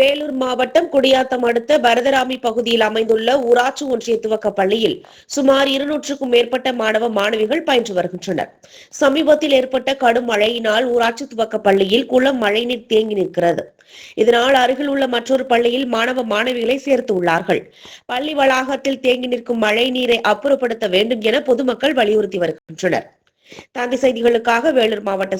வேலூர் மாவட்டம் குடியாத்தம் அடுத்த பரதராமி பகுதியில் அமைந்துள்ள ஊராட்சி ஒன்றிய துவக்க பள்ளியில் சுமார் இருநூற்றுக்கும் மேற்பட்ட மாணவ மாணவிகள் பயின்று வருகின்றனர். சமீபத்தில் ஏற்பட்ட கடும் மழையினால் ஊராட்சி துவக்க பள்ளியில் குளம் மழைநீர் தேங்கி நிற்கிறது. இதனால் அருகில் உள்ள மற்றொரு பள்ளியில் மாணவ மாணவிகளை சேர்த்து உள்ளார்கள். பள்ளி வளாகத்தில் தேங்கி நிற்கும் மழை நீரை அப்புறப்படுத்த வேண்டும் என பொதுமக்கள் வலியுறுத்தி வருகின்றனர். தந்தி செய்திகளுக்காக வேலூர் மாவட்ட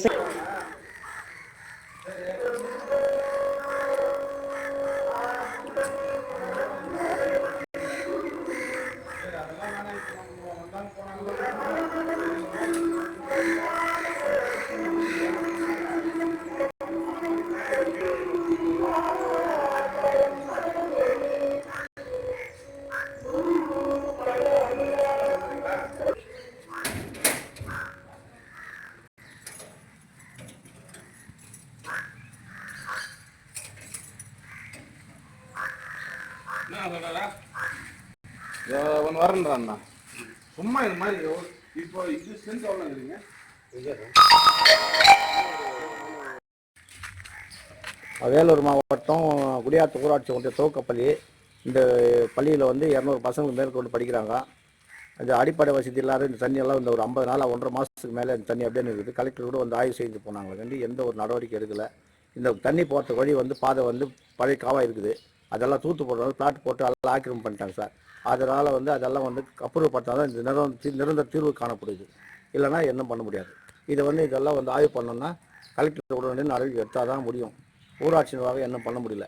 ஒன்று வரேன்றாண்ணா சும்மா இது மாதிரி எவ்வளோ- இப்போ இது சென்ட் எவ்வளோங்கிறீங்க வேலூர் மாவட்டம் குடியாத்த ஊராட்சி ஒன்றிய துவக்கப்பள்ளி இந்த பள்ளியில் வந்து இரநூறு பசங்க மேற்கொண்டு படிக்கிறாங்க. இந்த அடிப்படை வசதி இல்லாத இந்த தண்ணியெல்லாம் இந்த ஒரு ஐம்பது நாள் ஒன்றரை மாதத்துக்கு மேலே இந்த தண்ணி அப்படியே இருக்குது கலெக்டர் கூட வந்து ஆய்வு செய்து போனாங்க. கண்டி எந்த ஒரு நடவடிக்கை எடுக்கலை. இந்த தண்ணி போகிறதுக்கு வழி வந்து பாதை வந்து பழைய காவாக இருக்குது. அதெல்லாம் தூத்து போடுறாங்க பிளாட் போட்டு எல்லாம் ஆக்கிரமம் பண்ணிட்டாங்க சார். அதனால் வந்து அதெல்லாம் வந்து அப்புறப்படுத்தா தான் இந்த தீ நிரந்தர தீர்வு காணப்படுது. இல்லைன்னா என்ன பண்ண முடியாது. இதை வந்து இதெல்லாம் வந்து ஆய்வு பண்ணோம்னா கலெக்டர் உடனே நடவடிக்கை எடுத்தால் தான் முடியும். ஊராட்சி நிர்வாகம் என்ன பண்ண முடியல.